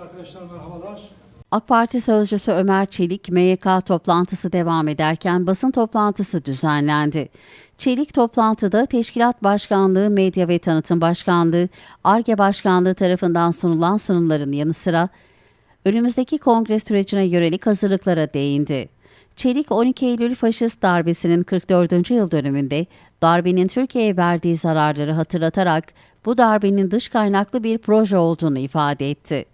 arkadaşlar merhabalar. AK Parti sözcüsü Ömer Çelik, MYK toplantısı devam ederken basın toplantısı düzenlendi. Çelik toplantıda Teşkilat Başkanlığı, Medya ve Tanıtım Başkanlığı, ARGE Başkanlığı tarafından sunulan sunumların yanı sıra önümüzdeki kongre sürecine yönelik hazırlıklara değindi. Çelik 12 Eylül faşist darbesinin 44. yıl dönümünde darbenin Türkiye'ye verdiği zararları hatırlatarak bu darbenin dış kaynaklı bir proje olduğunu ifade etti.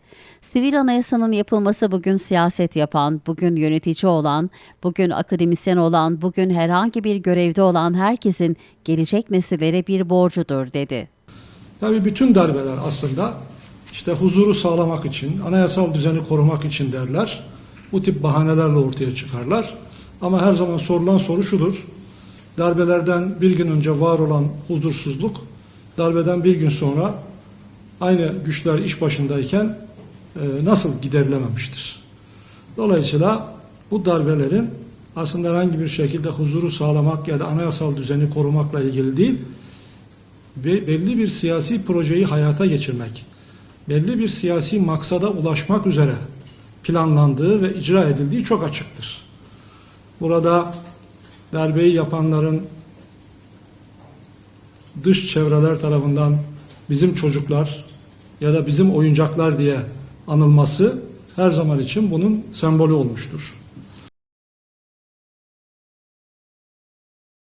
Sivil anayasanın yapılması bugün siyaset yapan, bugün yönetici olan, bugün akademisyen olan, bugün herhangi bir görevde olan herkesin gelecek nesillere bir borcudur dedi. Tabii bütün darbeler aslında işte huzuru sağlamak için, anayasal düzeni korumak için derler. Bu tip bahanelerle ortaya çıkarlar. Ama her zaman sorulan soru şudur. Darbelerden bir gün önce var olan huzursuzluk, darbeden bir gün sonra aynı güçler iş başındayken nasıl giderilememiştir? Dolayısıyla bu darbelerin aslında herhangi bir şekilde huzuru sağlamak ya da anayasal düzeni korumakla ilgili değil, belli bir siyasi projeyi hayata geçirmek, belli bir siyasi maksada ulaşmak üzere planlandığı ve icra edildiği çok açıktır. Burada darbeyi yapanların dış çevreler tarafından bizim çocuklar ya da bizim oyuncaklar diye anılması her zaman için bunun sembolü olmuştur.